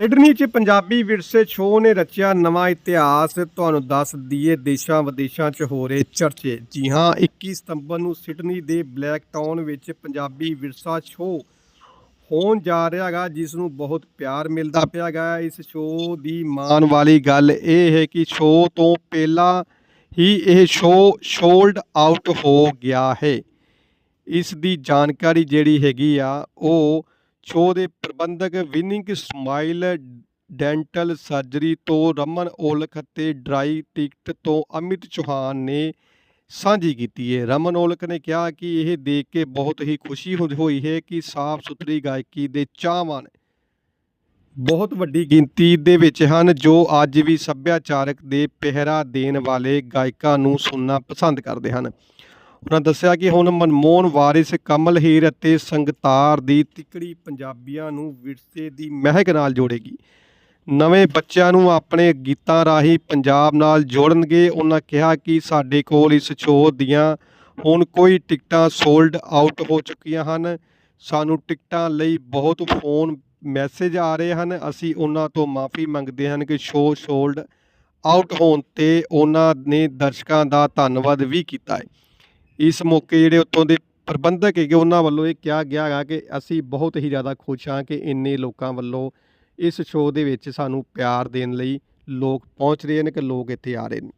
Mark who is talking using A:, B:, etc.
A: Sydney 'ਚ ਪੰਜਾਬੀ ਵਿਰਸੇ show ਨੇ ਰਚਿਆ ਨਵਾਂ ਇਤਿਹਾਸ। ਤੁਹਾਨੂੰ ਦੱਸ ਦਈਏ, ਦੇਸ਼ਾਂ ਵਿਦੇਸ਼ਾਂ 'ਚ ਹੋ ਰਹੇ ਚਰਚੇ। ਜੀ ਹਾਂ 21 ਸਤੰਬਰ ਨੂੰ ਸਿਡਨੀ ਦੇ ਬਲੈਕ ਟਾਊਨ ਵਿੱਚ ਪੰਜਾਬੀ ਵਿਰਸਾ ਸ਼ੋਅ ਹੋਣ ਜਾ ਰਿਹਾ ਹੈਗਾ ਜਿਸ ਨੂੰ ਬਹੁਤ ਪਿਆਰ ਮਿਲਦਾ ਪਿਆ ਗਾ। ਇਸ ਸ਼ੋਅ ਦੀ ਮਾਣ ਵਾਲੀ ਗੱਲ ਇਹ ਹੈ ਕਿ ਸ਼ੋਅ ਤੋਂ ਪਹਿਲਾਂ ਹੀ ਇਹ ਸ਼ੋਅ ਸ਼ੋਲਡ ਆਊਟ ਹੋ ਗਿਆ ਹੈ। ਇਸ ਦੀ ਜਾਣਕਾਰੀ ਜਿਹੜੀ ਹੈਗੀ ਆ, ਉਹ ਸ਼ੋਅ ਦੇ ਪ੍ਰਬੰਧਕ ਵਿਨਿੰਗ ਸਮਾਈਲ, ਡੈਂਟਲ ਸਰਜਰੀ ਤੋਂ ਰਮਨ ਔਲਖ ਅਤੇ ਡਰਾਈ ਟਿਕਟ ਤੋਂ ਅਮਿਤ ਚੌਹਾਨ ਨੇ ਸਾਂਝੀ ਕੀਤੀ ਹੈ। ਰਮਨ ਔਲਖ ਨੇ ਕਿਹਾ ਕਿ ਇਹ ਦੇਖ ਕੇ ਬਹੁਤ ਹੀ ਖੁਸ਼ੀ ਹੋ- ਹੋਈ ਹੈ ਕਿ ਸਾਫ਼ ਸੁਥਰੀ ਗਾਇਕੀ ਦੇ ਚਾਹਵਾਨ ਬਹੁਤ ਵੱਡੀ ਗਿਣਤੀ ਦੇ ਵਿੱਚ ਹਨ, ਜੋ ਅੱਜ ਵੀ ਸੱਭਿਆਚਾਰਕ ਦੇ ਪਹਿਰਾ ਦੇਣ ਵਾਲੇ ਗਾਇਕਾਂ ਨੂੰ ਸੁਣਨਾ ਪਸੰਦ ਕਰਦੇ ਹਨ। ਉਹਨਾਂ ਦੱਸਿਆ ਕਿ ਹੁਣ ਮਨਮੋਹਨ ਵਾਰਿਸ, ਕਮਲ ਹੀਰ ਅਤੇ ਸੰਗਤਾਰ ਦੀ ਤਿਕੜੀ ਪੰਜਾਬੀਆਂ ਨੂੰ ਵਿਰਸੇ ਦੀ ਮਹਿਕ ਨਾਲ ਜੋੜੇਗੀ। ਨਵੇਂ ਬੱਚਿਆਂ ਨੂੰ ਆਪਣੇ ਗੀਤਾਂ ਰਾਹੀਂ ਪੰਜਾਬ ਨਾਲ ਜੋੜਨਗੇ। ਉਹਨਾਂ ਕਿਹਾ ਕਿ ਸਾਡੇ ਕੋਲ ਇਸ ਸ਼ੋਅ ਦੀਆਂ ਹੁਣ ਕੋਈ ਟਿਕਟਾਂ ਸੋਲਡ ਆਊਟ ਹੋ ਚੁੱਕੀਆਂ ਹਨ। ਸਾਨੂੰ ਟਿਕਟਾਂ ਲਈ ਬਹੁਤ ਫੋਨ ਮੈਸੇਜ ਆ ਰਹੇ ਹਨ। ਅਸੀਂ ਉਹਨਾਂ ਤੋਂ ਮਾਫੀ ਮੰਗਦੇ ਹਨ ਕਿ ਸ਼ੋਅ ਸੋਲਡ ਆਊਟ ਹੋਣ ਤੇ ਉਹਨਾਂ ਨੇ ਦਰਸ਼ਕਾਂ ਦਾ ਧੰਨਵਾਦ ਵੀ ਕੀਤਾ ਹੈ। ਇਸ ਮੌਕੇ ਜਿਹੜੇ ਉੱਥੋਂ ਦੇ ਪ੍ਰਬੰਧਕ ਹੈਗੇ, ਉਹਨਾਂ ਵੱਲੋਂ ਇਹ ਕਿਹਾ ਗਿਆ ਹੈਗਾ ਕਿ ਅਸੀਂ ਬਹੁਤ ਹੀ ਜ਼ਿਆਦਾ ਖੁਸ਼ ਹਾਂ ਕਿ ਇੰਨੇ ਲੋਕਾਂ ਵੱਲੋਂ ਇਸ ਸ਼ੋਅ ਦੇ ਵਿੱਚ ਸਾਨੂੰ ਪਿਆਰ ਦੇਣ ਲਈ ਲੋਕ ਪਹੁੰਚ ਰਹੇ ਨੇ ਕਿ ਲੋਕ ਇੱਥੇ ਆ ਰਹੇ ਨੇ।